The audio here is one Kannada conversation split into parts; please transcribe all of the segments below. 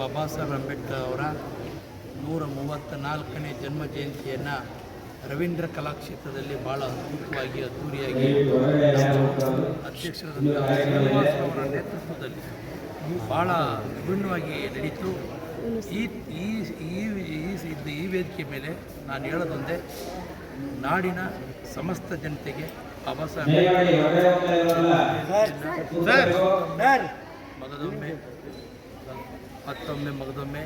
ಬಾಬಾ ಸಾಹೇಬ್ ಅಂಬೇಡ್ಕರ್ ಅವರ ನೂರ ಮೂವತ್ತ ನಾಲ್ಕನೇ ಜನ್ಮ ಜಯಂತಿಯನ್ನು ರವೀಂದ್ರ ಕಲಾಕ್ಷೇತ್ರದಲ್ಲಿ ಭಾಳ ಅದ್ಭುತವಾಗಿ ಅದ್ಧೂರಿಯಾಗಿ ಅಧ್ಯಕ್ಷರಾದಂಥ ಅವರ ನೇತೃತ್ವದಲ್ಲಿ ಭಾಳ ವಿಭಿನ್ನವಾಗಿ ನಡೀತು. ಈ ಈ ಈ ವೇದಿಕೆ ಮೇಲೆ ನಾನು ಹೇಳೋದೊಂದೇ ನಾಡಿನ ಸಮಸ್ತ ಜನತೆಗೆ ಬಾಬಾ ಸಾಹೇಬ್ ಮತ್ತೊಮ್ಮೆ ಮಗದೊಮ್ಮೆ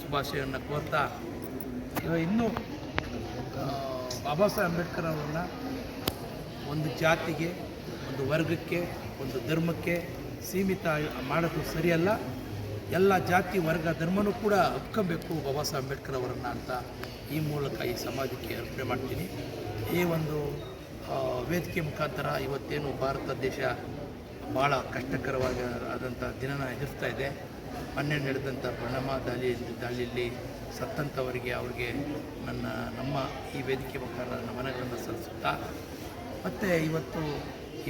ಶುಭಾಶಯವನ್ನು ಕೋರ್ತಾ, ಇನ್ನೂ ಬಾಬಾ ಸಾಹೇಬ್ ಅಂಬೇಡ್ಕರ್ ಅವರನ್ನ ಒಂದು ಜಾತಿಗೆ, ಒಂದು ವರ್ಗಕ್ಕೆ, ಒಂದು ಧರ್ಮಕ್ಕೆ ಸೀಮಿತ ಮಾಡೋದು ಸರಿಯಲ್ಲ. ಎಲ್ಲ ಜಾತಿ, ವರ್ಗ, ಧರ್ಮನೂ ಕೂಡ ಒಪ್ಕೊಬೇಕು ಬಾಬಾ ಸಾಹೇಬ್ ಅಂಬೇಡ್ಕರ್ ಅವರನ್ನು ಅಂತ ಈ ಮೂಲಕ ಈ ಸಮಾಜಕ್ಕೆ ಅರ್ಪಣೆ ಮಾಡ್ತೀನಿ. ಈ ಒಂದು ವೇದಿಕೆ ಮುಖಾಂತರ ಇವತ್ತೇನು ಭಾರತ ದೇಶ ಭಾಳ ಕಷ್ಟಕರವಾಗಿ ಆದಂಥ ದಿನನ ಎದುರಿಸ್ತಾ ಇದೆ. ಮೊನ್ನೆ ನಡೆದಂಥ ಪರಿಣಾಮ ದಾಳಿ ದಾಳಿಯಲ್ಲಿ ಸತ್ತಂಥವರಿಗೆ ಅವ್ರಿಗೆ ನನ್ನ, ನಮ್ಮ ಈ ವೇದಿಕೆ ಮುಖಾಂತರ ನಮನಗಳನ್ನು ಸಲ್ಲಿಸುತ್ತಾ, ಮತ್ತು ಇವತ್ತು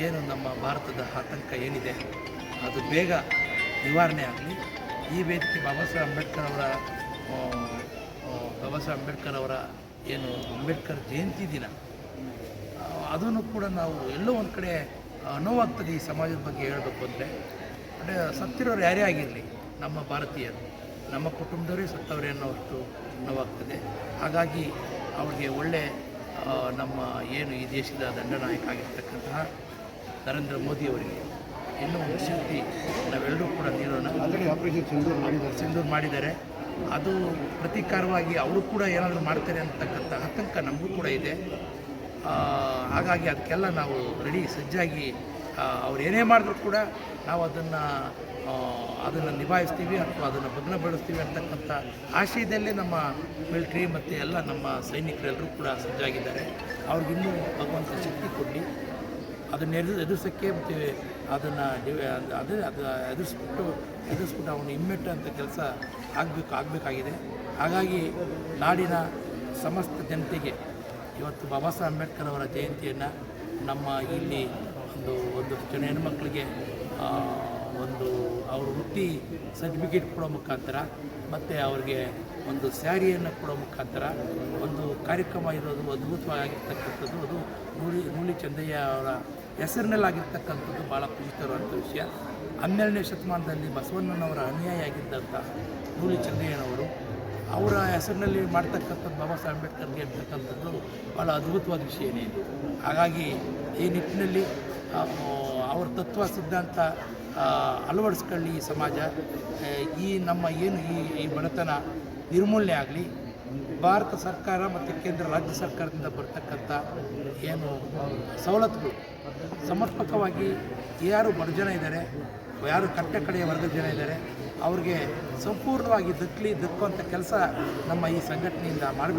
ಏನು ನಮ್ಮ ಭಾರತದ ಆತಂಕ ಏನಿದೆ, ಅದು ಬೇಗ ನಿವಾರಣೆ ಆಗಲಿ. ಈ ವೇದಿಕೆ ಬಾಬಾ ಸಾಹೇಬ್ ಅಂಬೇಡ್ಕರ್ ಅವರ ಬಾಬಾ ಸಾಹೇಬ್ ಅಂಬೇಡ್ಕರ್ ಅವರ ಏನು ಅಂಬೇಡ್ಕರ್ ಜಯಂತಿ ದಿನ ಅದನ್ನು ಕೂಡ ನಾವು ಎಲ್ಲೋ ಒಂದು ಕಡೆ ನೋವಾಗ್ತದೆ ಈ ಸಮಾಜದ ಬಗ್ಗೆ ಹೇಳಬೇಕು ಅಂದರೆ ಅಂದರೆ ಸತ್ತಿರೋರು ಯಾರೇ ಆಗಿರಲಿ ನಮ್ಮ ಭಾರತೀಯರು ನಮ್ಮ ಕುಟುಂಬದವರೇ ಸತ್ತವರೇ ಅನ್ನೋಷ್ಟು ನೋವಾಗ್ತದೆ ಹಾಗಾಗಿ ಅವ್ರಿಗೆ ಒಳ್ಳೆ ನಮ್ಮ ಏನು ಈ ದೇಶದ ದಂಡನಾಯಕ ಆಗಿರ್ತಕ್ಕಂತಹ ನರೇಂದ್ರ ಮೋದಿಯವರಿಗೆ ಇನ್ನೂ ಒಂದು ಶಕ್ತಿ ನಾವೆಲ್ಲರೂ ಕೂಡ ನೀಡೋಣ. ಸಿಂಧೂರ್ ಮಾಡಿದ್ದಾರೆ. ಅದು ಪ್ರತೀಕಾರವಾಗಿ ಅವರು ಕೂಡ ಏನಾದರೂ ಮಾಡ್ತಾರೆ ಅಂತಕ್ಕಂಥ ಆತಂಕ ನಮಗೂ ಕೂಡ ಇದೆ. ಹಾಗಾಗಿ ಅದಕ್ಕೆಲ್ಲ ನಾವು ರೆಡಿ ಸಜ್ಜಾಗಿ ಅವ್ರು ಏನೇ ಮಾಡಿದ್ರು ಕೂಡ ನಾವು ಅದನ್ನು ಅದನ್ನು ನಿಭಾಯಿಸ್ತೀವಿ ಅಥವಾ ಅದನ್ನು ಭಗ್ನಗೊಳಿಸ್ತೀವಿ ಅಂತಕ್ಕಂಥ ಆಶಯದಲ್ಲೇ ನಮ್ಮ ಮಿಲಿಟ್ರಿ ಮತ್ತು ಎಲ್ಲ ನಮ್ಮ ಸೈನಿಕರೆಲ್ಲರೂ ಕೂಡ ಸಜ್ಜಾಗಿದ್ದಾರೆ. ಅವ್ರಿಗಿನ್ನೂ ಭಗವಂತ ಶಕ್ತಿ ಕೊಡಲಿ. ಅದನ್ನು ಎದು, ಎದುರಿಸೋಕ್ಕೆ ಮತ್ತು ಅದನ್ನು ಅದು ಅದು ಎದುರಿಸ್ಬಿಟ್ಟು ಎದುರಿಸ್ಬಿಟ್ಟು ಅವನು ಇಮ್ಮೆಟ್ಟು ಅಂತ ಕೆಲಸ ಆಗಬೇಕು, ಆಗಬೇಕಾಗಿದೆ. ಹಾಗಾಗಿ ನಾಡಿನ ಸಮಸ್ತ ಜನತೆಗೆ ಇವತ್ತು ಬಾಬಾ ಸಾಹೇಬ್ ಅಂಬೇಡ್ಕರ್ ಅವರ ಜಯಂತಿಯನ್ನು ನಮ್ಮ ಇಲ್ಲಿ ಒಂದು ಒಂದು ಜನ ಹೆಣ್ಮಕ್ಳಿಗೆ ಒಂದು ಅವ್ರ ಹುಟ್ಟಿ ಸರ್ಟಿಫಿಕೇಟ್ ಕೊಡೋ ಮುಖಾಂತರ ಮತ್ತು ಅವ್ರಿಗೆ ಒಂದು ಸ್ಯಾರಿಯನ್ನು ಕೊಡೋ ಮುಖಾಂತರ ಒಂದು ಕಾರ್ಯಕ್ರಮ ಇರೋದು ಅದ್ಭುತವಾಗಿರ್ತಕ್ಕಂಥದ್ದು. ಅದು ನೂಲಿ ನೂಲಿ ಚಂದಯ್ಯ ಅವರ ಹೆಸರಿನಲ್ಲಾಗಿರ್ತಕ್ಕಂಥದ್ದು ಭಾಳ ಖುಷಿ ತರುವಂಥ ವಿಷಯ. ಹನ್ನೆರಡನೇ ಶತಮಾನದಲ್ಲಿ ಬಸವಣ್ಣನವರ ಅನುಯಾಯಿ ಆಗಿದ್ದಂಥ ನೂಲಿ ಚಂದಯ್ಯನವರು ಅವರ ಹೆಸರಿನಲ್ಲಿ ಮಾಡ್ತಕ್ಕಂಥದ್ದು ಬಾಬಾ ಸಾಹೇಬ್ ಅಂಬೇಡ್ಕರ್ಗೆ ಅಂತಕ್ಕಂಥದ್ದು ಭಾಳ ಅದ್ಭುತವಾದ ವಿಷಯನೇ ಇದು ಹಾಗಾಗಿ ಈ ನಿಟ್ಟಿನಲ್ಲಿ ಅವ್ರ ತತ್ವ, ಸಿದ್ಧಾಂತ ಅಳವಡಿಸ್ಕೊಳ್ಳಿ ಈ ಸಮಾಜ. ಈ ನಮ್ಮ ಏನು ಈ ಈ ಬಡತನ ನಿರ್ಮೂಲನೆ ಆಗಲಿ ಭಾರತ ಸರ್ಕಾರ ಮತ್ತು ಕೇಂದ್ರ ರಾಜ್ಯ ಸರ್ಕಾರದಿಂದ ಬರ್ತಕ್ಕಂಥ ಏನು ಸವಲತ್ತುಗಳು. ಸಮರ್ಪಕವಾಗಿ ಯಾರು ಬಡ ಇದ್ದಾರೆ, ಯಾರು ಕಟ್ಟ ಕಡೆಯ ವರ್ಗದ ಜನ ಇದ್ದಾರೆ, ಅವ್ರಿಗೆ ಸಂಪೂರ್ಣವಾಗಿ ದಕ್ಕಲಿ ದಕ್ಕುವಂಥ ಕೆಲಸ ನಮ್ಮ ಈ ಸಂಘಟನೆಯಿಂದ ಮಾಡಬೇಕು.